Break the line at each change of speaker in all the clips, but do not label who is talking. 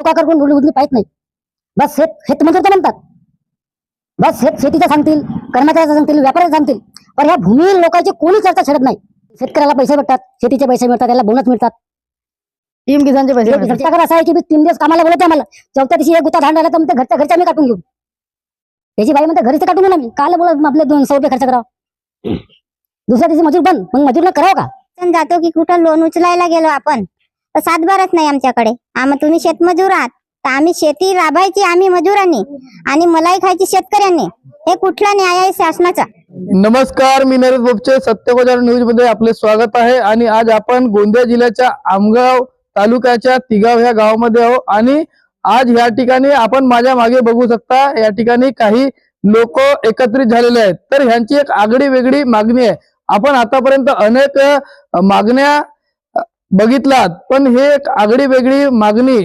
का करून उरली उरली पाहित नाही. बस शेत शेतमजूर तर म्हणतात बस शेत शेतीचं सांगतील कर्मचाऱ्याचं सांगतील व्यापाऱ्याचं सांगतील. पण ह्या भूमी लोकांची कोणी चर्चा छेडत नाही. शेतकऱ्याला पैसे भेटतात शेतीचे पैसे मिळतात त्याला बोनस मिळतात.
पीएम किसानचे पैसे.
घरच्याकडे असं आहे की मी तीन दिवस कामाला बोलवते आम्हाला. चौथ्या दिवशी एक गुत्ता धान राहिला तर म्हणते घरच्या घरच्या मी काटून घेऊ. त्याची बाई म्हणते घरीच काटून घेऊ ना मी काल बोलत आपले दोनशे रुपये खर्च करावं. दुसऱ्या दिवशी मजूर बंद. मग मजूरला करावं का?
पण जातो की कुठं लोन उचलायला गेलो आपण? तर सातबारच नाही आमच्याकडे. आम्ही तुम्ही शेतमजूर आहात. तर आम्ही शेती राबायची आम्ही मजुरांनी आणि मलाई खायची शेतकऱ्यांनी. हे कुठला न्याय आहे शासनाचा?
नमस्कार मी नरेश बोपचे सत्यगोजार न्यूजमध्ये आपले स्वागत आहे. आणि आज आपण गोंदिया जिल्ह्याच्या आमगाव तालुक्याच्या तिगाव ह्या गावामध्ये आहो आणि आज या ठिकाणी आपण माझ्या मागे बघू शकता या ठिकाणी काही लोक एकत्रित झालेले आहेत. तर ह्यांची एक आगळी वेगळी मागणी आहे. आपण आतापर्यंत अनेक मागण्या बघितलात. पण हे एक आगळी वेगळी मागणी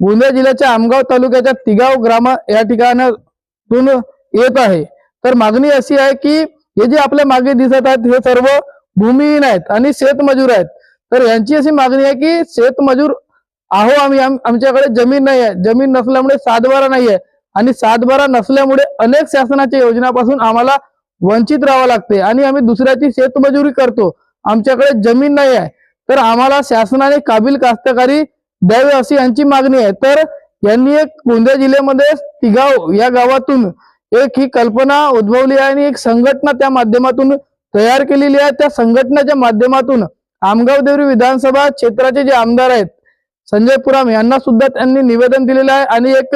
गोंदिया जिल्ह्याच्या आमगाव तालुक्याच्या तिगाव ग्राम या ठिकाणातून येत आहे. तर मागणी अशी आहे की हे जे आपल्या मागे दिसत आहेत हे सर्व भूमिहीन आहेत आणि शेतमजूर आहेत. तर यांची अशी मागणी आहे की शेतमजूर आहो आम्ही आमच्याकडे जमीन नाही आहे. जमीन नसल्यामुळे सातबारा नाही आहे. आणि सातबारा नसल्यामुळे अनेक शासनाच्या योजनापासून आम्हाला वंचित राहावं लागते. आणि आम्ही दुसऱ्याची शेतमजुरी करतो. आमच्याकडे जमीन नाही आहे. तर आम्हाला शासनाने काबिल कास्तकारी द्यावे अशी यांची मागणी आहे. तर यांनी एक गोंदिया जिल्ह्यामध्ये तिगाव या गावातून एक ही कल्पना उद्भवली आहे आणि एक संघटना त्या माध्यमातून तयार केलेली आहे. त्या संघटनेच्या माध्यमातून आमगाव देवरी विधानसभा क्षेत्राचे जे आमदार आहेत संजय पुराम यांना सुद्धा त्यांनी निवेदन दिलेलं आहे. आणि एक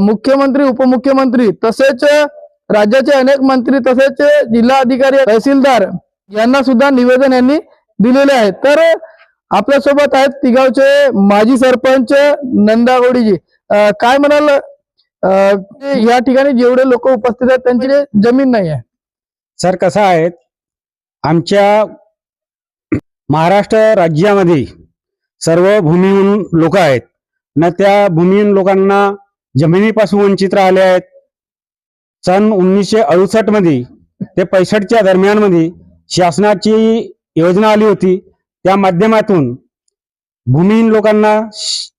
मुख्यमंत्री उपमुख्यमंत्री तसेच राज्याचे अनेक मंत्री तसेच जिल्हा अधिकारी तहसीलदार यांना सुद्धा निवेदन यांनी दिलेले आहे तर आपल्यासोबत आहेत तिगावचे माजी सरपंच नंदागोडीजी अ, काय म्हणाल या ठिकाणी जेवढे लोक उपस्थित आहेत त्यांची जमीन नाही आहे?
सर कसं आहे आमच्या महाराष्ट्र राज्यामध्ये सर्व भूमिहीन लोक आहेत. न त्या भूमिहीन लोकांना जमिनीपासून वंचित राहिले आहेत. सन उन्नीसशे अडुसष्टमध्ये ते पैसष्टच्या दरम्यानमध्ये शासनाची योजना आली होती. त्या माध्यमातून भूमिहीन लोकांना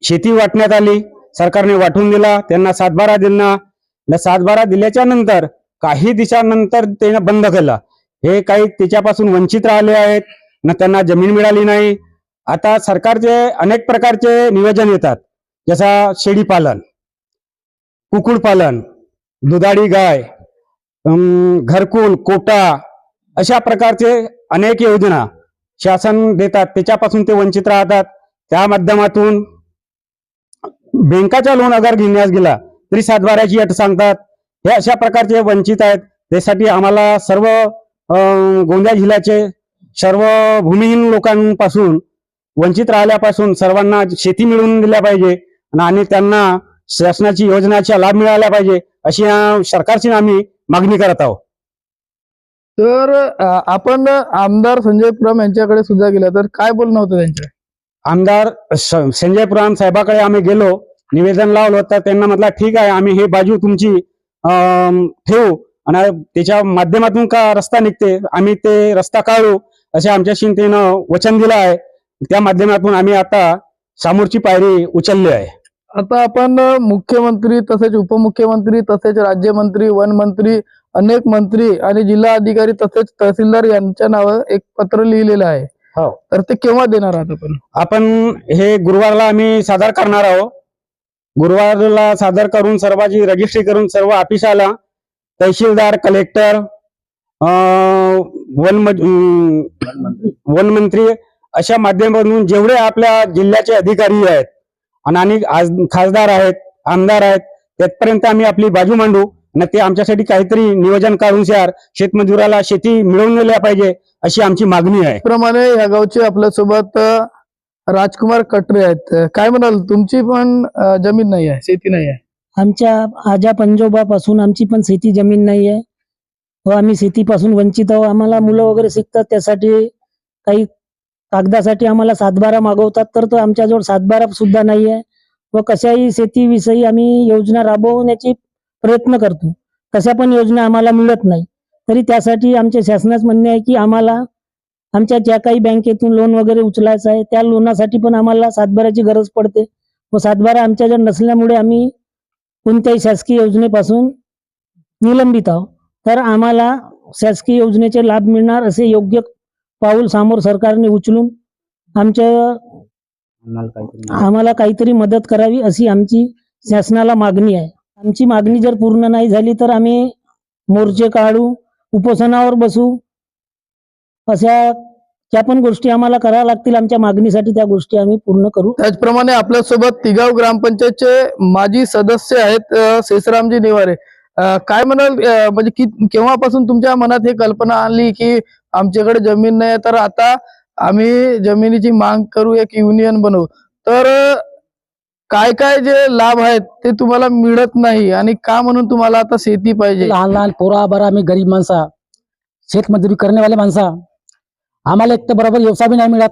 शेती वाटण्यात आली. सरकारने वाटून दिला. त्यांना सातबारा दिला. न सातबारा दिल्याच्या नंतर काही दिवसानंतर त्यानं बंद केलं. हे काही त्याच्यापासून वंचित राहिले आहेत. न त्यांना जमीन मिळाली नाही. आता सरकारचे अनेक प्रकारचे नियोजन येतात. जसा शेळीपालन कुक्कुटपालन दुधाळी गाय घरकुल कोटा अशा प्रकारचे अनेक योजना शासन देतात. त्याच्यापासून ते वंचित राहतात. त्या माध्यमातून बँकाचा लोन अगर घेण्यास गेला तरी सातबाऱ्याची अट सांगतात. हे अशा प्रकारचे वंचित आहेत. त्यासाठी आम्हाला सर्व गोंदिया जिल्ह्याचे सर्व भूमिहीन लोकांपासून वंचित राहिल्यापासून सर्वांना शेती मिळवून दिल्या पाहिजे आणि त्यांना शासनाची योजनाचा लाभ मिळाला पाहिजे अशी सरकारची आम्ही मागणी करत आहोत.
तर आपण आमदार संजय पुराम यांच्याकडे सुद्धा गेला. तर काय बोलणं होतं त्यांच्या
आमदार संजय पुराण साहेबाकडे आम्ही गेलो. निवेदन लावलं तर त्यांना म्हटलं ठीक आहे आम्ही हे बाजू तुमची ठेवू आणि त्याच्या माध्यमातून का रस्ता निघते? आम्ही ते रस्ता काढू. असे आमच्याशी त्यानं वचन दिलं आहे. त्या माध्यमातून आम्ही आता समोरची पायरी उचलली आहे.
आता आपण मुख्यमंत्री तसेच उपमुख्यमंत्री तसेच राज्यमंत्री वनमंत्री अनेक मंत्री आणि जिल्हा अधिकारी तसेच तहसीलदार यांच्या नावावर एक पत्र लिहिलेलं आहे.
हो.
तर ते केव्हा देणार आहात आपण?
आपण हे गुरुवारला आम्ही सादर करणार आहोत. गुरुवारला सादर करून सर्वांची रजिस्ट्री करून सर्व ऑफिसाला तहसीलदार कलेक्टर वन वन मंत्री अशा माध्यमातून जेवढे आपल्या जिल्ह्याचे अधिकारी आहेत आणि खासदार आहेत आमदार आहेत तिथपर्यंत आम्ही आपली बाजू मांडू. आणि ते आमच्यासाठी काहीतरी नियोजन काढून शहर शेतमजुराला शेती मिळवून दिल्या पाहिजे अशी आमची मागणी आहे.
त्याप्रमाणे या गावचे आपल्यासोबत अ, राजकुमार कटरे आहेत. काय म्हणाल तुमची पण जमीन नाही आहे शेती नाही आहे?
आमच्या आजा पंजोबापासून आमची पण शेती जमीन नाही आहे. व आम्ही शेतीपासून वंचित आहोत. आम्हाला मुलं वगैरे शिकतात त्यासाठी काही कागदासाठी आम्हाला सातबारा मागवतात तर तो आमच्याजवळ सातबारा सुद्धा नाही आहे. व कशाही शेतीविषयी आम्ही योजना राबवण्याची प्रयत्न करतो. कशा पण योजना आम्हाला मिळत नाही. तरी त्यासाठी आमच्या शासनाच म्हणणे आहे की आम्हाला आमच्या ज्या काही बँकेतून लोन वगैरे उचलायचं आहे त्या लोनासाठी पण आम्हाला सातबाऱ्याची गरज पडते. व सातबारा आमच्याजवळ नसल्यामुळे आम्ही कोणत्याही शासकीय योजनेपासून निलंबित आहोत. तर आम्हाला शासकीय योजनेचे लाभ मिळणार असे योग्य पाऊल समोर सरकारने उचलून आमच्या आम्हाला काहीतरी मदत करावी अशी आमची शासनाला मागणी आहे. आमची मागणी जर पूर्ण नाही झाली तर आम्ही मोर्चे काढू उपोषणावर बसू. अशा ज्या पण गोष्टी आम्हाला कराव्या लागतील आमच्या मागणीसाठी त्या गोष्टी आम्ही पूर्ण करू.
त्याचप्रमाणे आपल्यासोबत तिगाव ग्रामपंचायतचे माजी सदस्य आहेत शेषरामजी निवारे. काय म्हणाल म्हणजे कि केव्हापासून तुमच्या मनात ही कल्पना आली की आमच्याकडे जमीन नाही तर आता आम्ही जमिनीची माग करू एक युनियन बनवू? तर काय काय जे लाभ आहेत ते तुम्हाला मिळत नाही आणि का म्हणून तुम्हाला आता शेती पाहिजे?
लहान लहान पोरा बरा आम्ही गरीब माणसा. शेतमजुरी करण्यावाले माणसा. आम्हाला एक तर बरोबर व्यवसाय बी नाही मिळत.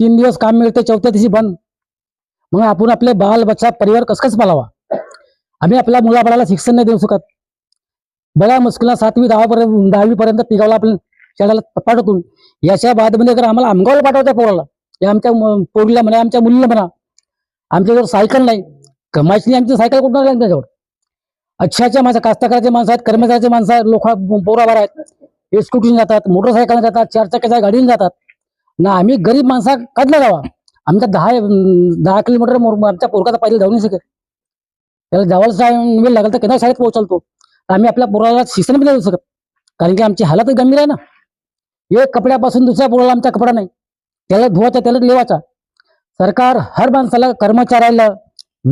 तीन दिवस काम मिळते चौथ्या दिवशी बंद. मग आपण आपले बाल बच्चा परिवार कस कसं पालावा आम्ही आपल्या मुलाबाळाला शिक्षण नाही देऊ शकत. बऱ्या मुस्किला सातवी दहापर्यंत दहावीपर्यंत पिकावला आपण शाळेला पाठवतो. याच्या बादमध्ये जर आम्हाला आमगावला पाठवत्या पोराला या आमच्या पोरीला म्हणा आमच्या मुलीला म्हणा आमच्याजवळ सायकल नाही. कमायची नाही आमची सायकल कुठं नाही आमच्याजवळ? अच्छाच्या माणसं कास्तकाराचे माणसं आहेत कर्मचाऱ्याचे माणसं आहेत लोक पोराबार आहेत. स्कूटीने जातात मोटरसायकलने जातात चार चाकाच्या गाडीने जातात. ना आम्ही गरीब माणसा कधला जावा. आमच्या दहा दहा किलोमीटर आमच्या पोरकाचा पायदल जाऊ नाही शकत. त्याला जवळचा वेळ लागेल तर केंद्र शाळेत पोहोचलतो. आम्ही आपल्या पोराला शिक्षण पण देऊ शकत. कारण की आमची हालत गंभीर आहे ना. एक कपड्यापासून दुसऱ्या पोराला आमचा कपडा नाही. त्याला धुवाचा त्याला लेवाचा सरकार हर माणसाला कर्मचाऱ्याला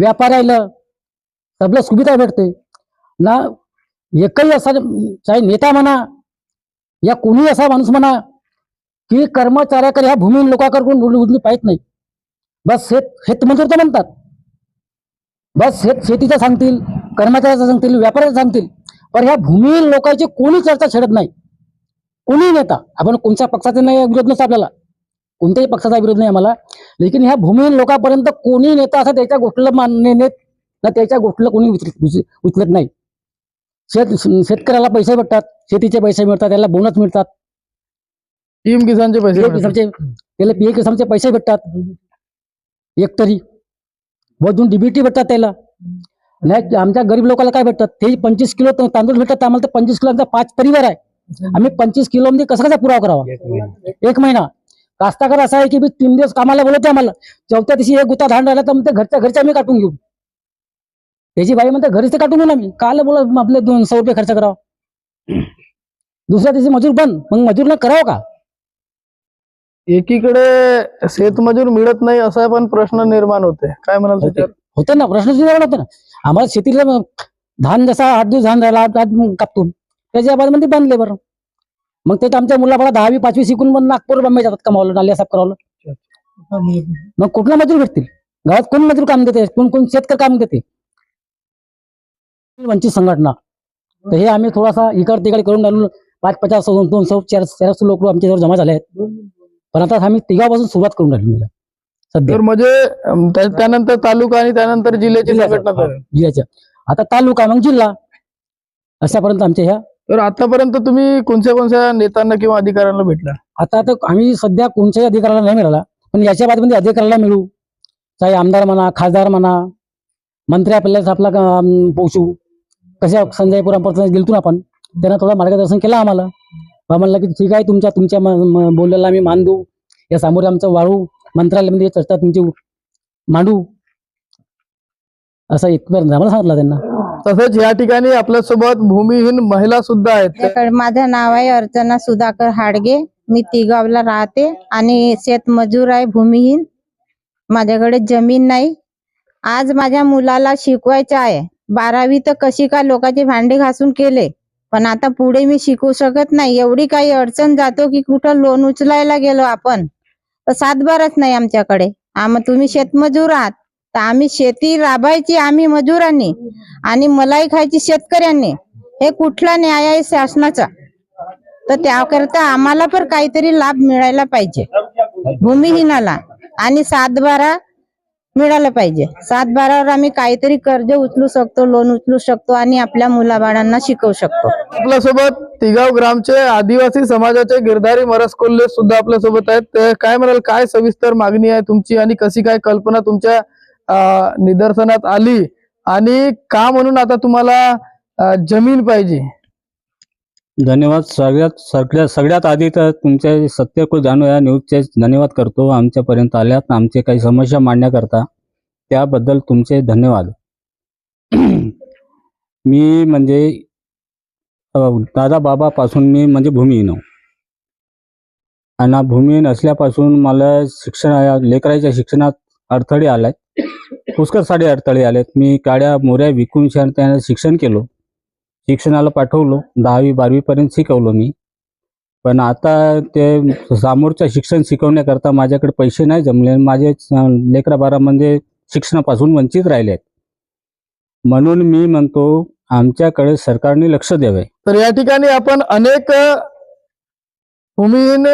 व्यापाऱ्याला सगळं सुविधा भेटते. ना एकही असा चाहे नेता म्हणा या कोणी असा माणूस म्हणा की कर्मचाऱ्याकडे ह्या भूमीहीन लोकांकडून उजली पाहित नाही. बस शेत शेतमजूर तर म्हणतात. बस शेत शेतीचं सांगतील कर्मचाऱ्याचं सांगतील व्यापाऱ्याचं सांगतील पण ह्या भूमीहीन लोकांची कोणी चर्चा छेडत नाही. कोणी नेता आपण कोणत्या पक्षाचे नाही विरोध नसतो आपल्याला. कोणत्याही पक्षाचा विरोध नाही आम्हाला. लेकिन ह्या भूमी लोकांपर्यंत कोणी नेता असं त्याच्या गोष्टीला मान्य नेत ना त्याच्या गोष्टीला कोणी उचल- उचल- उचलत नाही. शेत शेतकऱ्याला पैसे भेटतात शेतीचे पैसे मिळतात त्याला बोनस मिळतात.
पीएम किसानचे पैसे
पीएम. किसानचे त्याला पीएम किसानचे पैसे भेटतात. एकतरी. वधून डीबीटी भेटतात त्याला. नाही आमच्या गरीब लोकांना काय भेटतात? ते पंचवीस किलो तांदूळ भेटतात आम्हाला तर पंचवीस किलो आमचा पाच परिवार आहे. आम्ही पंचवीस किलो मध्ये कसं कसा पुरावा करावा? एक महिना. कास्ताकार असा आहे की मी तीन दिवस कामाला बोलवते आम्हाला. चौथ्या दिवशी एक गुत्ता धान राहिला तर मग ते घरच्या घरच्या आम्ही काटून घेऊ. त्याची बाई म्हणते घरीच काटून घेऊ ना मी. काल बोला आपले दोन सौ रुपये खर्च करावा. दुसऱ्या दिवशी मजूर बंद. मग मजूरनं करावं का?
एकीकडे शेतमजूर मिळत नाही असा पण प्रश्न निर्माण होते काय म्हणाल त्याच्यावर?
होते ना प्रश्न निर्माण होते ना. आम्हाला शेतीला धान जसा आठ दिवस धान राहिला आठ आठ मग कापतो. त्याच्या बादमध्ये बांधले बरं. मग ते तर आमच्या मुलाबाळा दहावी पाचवी शिकून मग नागपूर बंबई जातात कमावलं नाल्या साफ करावलं. मग कुठला मजूर भेटतील? गावात कोण मजूर काम देते? कोण कोण शेतकरी काम देते? वंचित संघटना. तर हे आम्ही थोडासा इकड तिकडे करून राहिलो पाच पचास दोन सौ चार चारशे लोक आमच्याजवळ जमा झाले आहेत. पण आता आम्ही तिघापासून सुरुवात करून राहिलो सध्या.
म्हणजे त्यानंतर तालुका आणि त्यानंतर जिल्ह्याची संघटना.
जिल्ह्याच्या. आता तालुका मग जिल्हा. अशापर्यंत आमच्या ह्या
तर आतापर्यंत तुम्ही कोणत्या कोणत्या नेत्यांना किंवा अधिकाऱ्यांना भेटला?
आता तर आम्ही सध्या कोणत्याही अधिकाऱ्याला नाही मिळाला पण याच्या बादमध्ये अधिकाऱ्याला मिळू. चाहे आमदार म्हणा खासदार म्हणा मंत्री आपल्याला आपला अं, पोहोचू. कशा संजयपुरापर्यंत गेलतो ना आपण त्यांना थोडं मार्गदर्शन केलं आम्हाला. बा म्हणलं की ठीक आहे तुमच्या तुमच्या म- बोललेला आम्ही मान देऊ या समोर आमचं वाळू मंत्रालयामध्ये चर्चा तुमची मांडू. असं एक आम्हाला सांगितलं त्यांना.
तसंच या ठिकाणी आपल्यासोबत भूमिहीन महिला सुद्धा आहेत.
माझं नाव आहे अर्चना सुधाकर हाडगे. मी तिगावला राहते आणि शेतमजूर आहे भूमिहीन. माझ्याकडे जमीन नाही. आज माझ्या मुलाला शिकवायचं आहे. बारावी तर कशी काय लोकांचे भांडे घासून केले? पण आता पुढे मी शिकू शकत नाही. एवढी काही अडचण जातो की कुठं लोन उचलायला गेलो आपण? तर सातबारच नाही आमच्याकडे. आम तुम्ही शेतमजूर आहात. तर आम्ही शेती राबायची आम्ही मजुरांनी आणि मलाई खायची शेतकऱ्यांनी. हे कुठला न्याय आहे शासनाचा? तर त्याकरता आम्हाला पण काहीतरी लाभ मिळायला पाहिजे. भूमिहीनाला आणि सातबारा मिळाला पाहिजे. सातबारावर आम्ही काहीतरी कर्ज उचलू शकतो लोन उचलू शकतो आणि आपल्या मुलाबाळांना शिकवू शकतो.
आपल्यासोबत तिगाव ग्रामचे आदिवासी समाजाचे गिरधारी मरस कोल्हे सुद्धा आपल्यासोबत आहेत. काय म्हणाल काय सविस्तर मागणी आहे तुमची आणि कशी काय कल्पना तुमच्या निदर्शनात आली आणि का म्हणून आता तुम्हाला जमीन पाहिजे?
धन्यवाद. सगळ्यात सगळ्या सगळ्यात आधी तर तुमचे सत्य को जाणू या न्यूजचे धन्यवाद करतो. आमच्यापर्यंत आल्यात. आमचे काही समस्या मांडण्याकरता त्याबद्दल तुमचे धन्यवाद. मी म्हणजे दादा बाबापासून मी म्हणजे भूमिहीन आणि भूमिहीन असल्यापासून मला शिक्षण लेकराच्या शिक्षणात अडथळे आलाय पुष्कळ साडे अडथळे आलेत. मी काड्या मोऱ्या विकून शान त्यांना शिक्षण केलो. शिक्षणाला पाठवलो. दहावी बारावीपर्यंत शिकवलो मी. पण आता ते समोरचं शिक्षण शिकवण्याकरता माझ्याकडे पैसे नाही जमले. माझे लेकरा बारा म्हणजे शिक्षणापासून वंचित राहिले आहेत. म्हणून मी म्हणतो आमच्याकडे सरकारने लक्ष द्यावे.
तर या ठिकाणी आपण अनेक भूमिहीन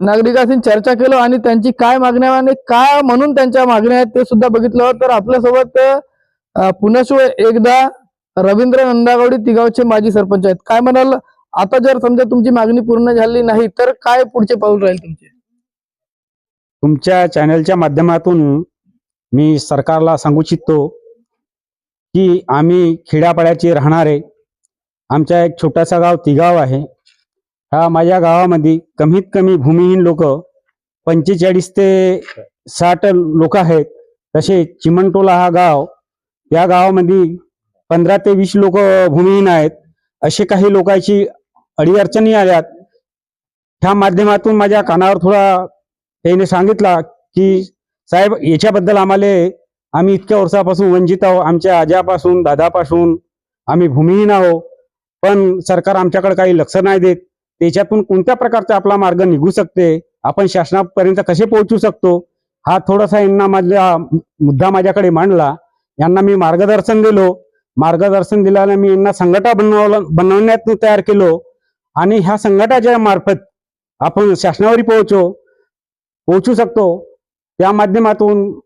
नागरिकांशी चर्चा केलो आणि त्यांची काय मागण्या आणि काय म्हणून त्यांच्या मागण्या आहेत ते सुद्धा बघितलं तर आपल्यासोबत अं, एकदा रवींद्र नंदागौडी तिगावचे माजी सरपंच आहेत. काय म्हणाल? आता जर समजा तुमची मागणी पूर्ण झाली नाही तर काय पुढचे पाऊल राहील तुमचे?
तुमच्या चॅनलच्या माध्यमातून मी सरकारला सांगू इच्छितो की आम्ही खेड्यापाड्याचे राहणारे आमच्या एक छोटासा गाव तिगाव आहे. हा माझ्या गावामध्ये कमीत कमी भूमिहीन लोक पंचेचाळीस ते साठ लोक आहेत. तसे चिमणटोला हा गाव या गावामध्ये पंधरा ते वीस लोक भूमिहीन आहेत. असे काही लोकांची अडीअडचणी आल्यात. ह्या माध्यमातून माझ्या कानावर थोडा त्याने सांगितला की साहेब याच्याबद्दल आम्हाला आम्ही इतक्या वर्षापासून वंचित आहो आमच्या आज्यापासून दादापासून आम्ही भूमिहीन आहो पण सरकार आमच्याकडे काही लक्ष नाही देत. त्याच्यातून कोणत्या प्रकारचा आपला मार्ग निघू शकते? आपण शासनापर्यंत कसे पोहोचू शकतो? हा थोडासा यांना माझा मुद्दा माझ्याकडे मांडला. यांना मी मार्गदर्शन दिलो. मार्गदर्शन दिल्याने मी यांना संघटा बनवला बनवण्यात तयार केलो. आणि ह्या संघटाच्या मार्फत आपण शासनावरही पोहोचो पोहोचू शकतो. त्या माध्यमातून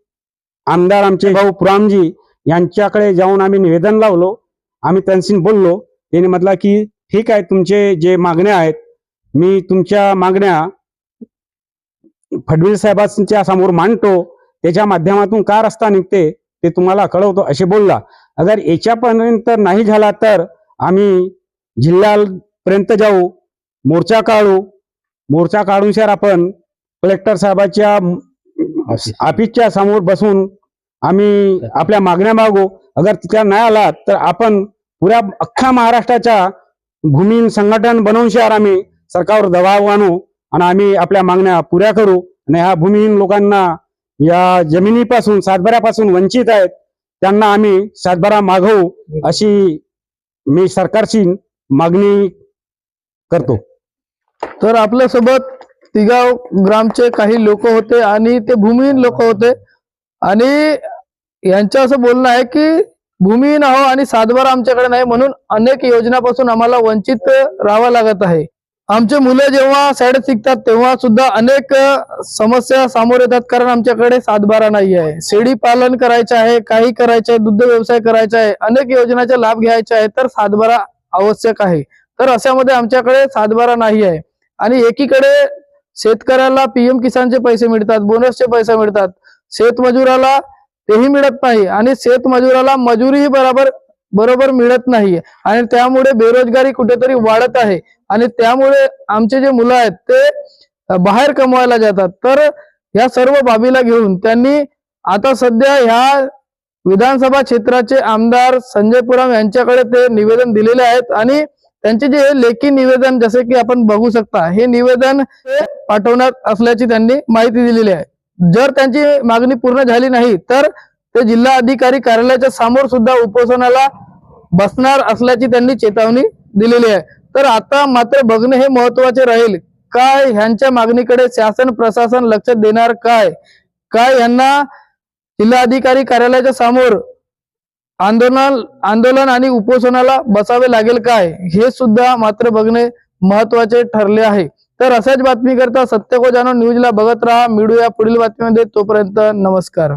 आमदार आमचे भाऊ पुरामजी यांच्याकडे जाऊन आम्ही निवेदन लावलो. आम्ही त्यांशी बोललो. त्यांनी म्हटलं की ठीक आहे तुमचे जे मागण्या आहेत मी तुमच्या मागण्या फडणवीस साहेबांच्या समोर मांडतो त्याच्या माध्यमातून का रस्ता निघते ते तुम्हाला कळवतो असे बोलला. अगर याच्यापर्यंत नाही झाला तर आम्ही जिल्ह्यापर्यंत जाऊ मोर्चा काढू मोर्चा काढून सर आपण कलेक्टर साहेबाच्या ऑफिसच्या समोर बसून आम्ही आपल्या मागण्या मागू. अगर तिच्या नाही आला तर आपण पुऱ्या अख्ख्या महाराष्ट्राच्या भूमिहीन संघटन बनवून शहर आम्ही. सरकारवर दबाव आणू आणि आम्ही आपल्या मागण्या पुऱ्या करू. आणि ह्या भूमिहीन लोकांना या जमिनीपासून सातबाऱ्यापासून वंचित आहेत. त्यांना आम्ही सातबारा मागवू अशी मी सरकारची मागणी करतो.
तर आपल्यासोबत तिगाव ग्रामचे काही लोक होते आणि ते भूमिहीन लोक होते. आणि यांचं असं बोलणं आहे की भूमिहीन आहो आणि सातबारा आमच्याकडे नाही म्हणून अनेक योजनापासून आम्हाला वंचित राहावं लागत आहे. आमचे मुलं जेव्हा शाळेत शिकतात तेव्हा सुद्धा अनेक समस्या सामोर येतात कारण आमच्याकडे सातबारा नाही आहे. शेळी पालन करायचं आहे काही करायचं आहे दुग्ध व्यवसाय करायचा आहे अनेक योजनाचा लाभ घ्यायचा आहे तर सातबारा आवश्यक आहे. तर अशामध्ये आमच्याकडे सातबारा नाही आहे. आणि एकीकडे शेतकऱ्याला पीएम किसानचे पैसे मिळतात बोनसचे पैसे मिळतात. शेतमजुराला तेही मिळत नाही. आणि शेतमजुराला मजुरीही बरोबर बरोबर मिळत नाही आणि त्यामुळे बेरोजगारी कुठेतरी वाढत आहे. आणि त्यामुळे आमचे जे मुलं आहेत ते बाहेर कमवायला जातात. तर या सर्व बाबीला घेऊन त्यांनी आता सध्या ह्या विधानसभा क्षेत्राचे आमदार संजय पुराम यांच्याकडे ते निवेदन दिलेले आहेत. आणि त्यांचे जे लेखी निवेदन जसे की आपण बघू शकता हे निवेदन पाठवणार पाठवण्यात असल्याची त्यांनी माहिती दिलेली आहे. जर त्यांची मागणी पूर्ण झाली नाही तर ते जिल्हा अधिकारी कार्यालयाच्या समोर सुद्धा उपोषणाला बसणार असल्याची त्यांनी चेतावणी दिलेली आहे. तर आता मात्र बघणे हे महत्त्वाचे राहील. काय ह्यांच्या मागणीकडे शासन प्रशासन लक्ष देणार काय? काय यांना जिल्हाधिकारी कार्यालयाच्या समोर आंदोलन आंदोलन आणि उपोषणाला बसावे लागेल काय? हे सुद्धा मात्र बघणे महत्त्वाचे ठरले आहे. तर अशाच बातमी करता सत्य को जाणून न्यूजला बघत राहा मिळूया पुढील बातमीमध्ये तोपर्यंत नमस्कार.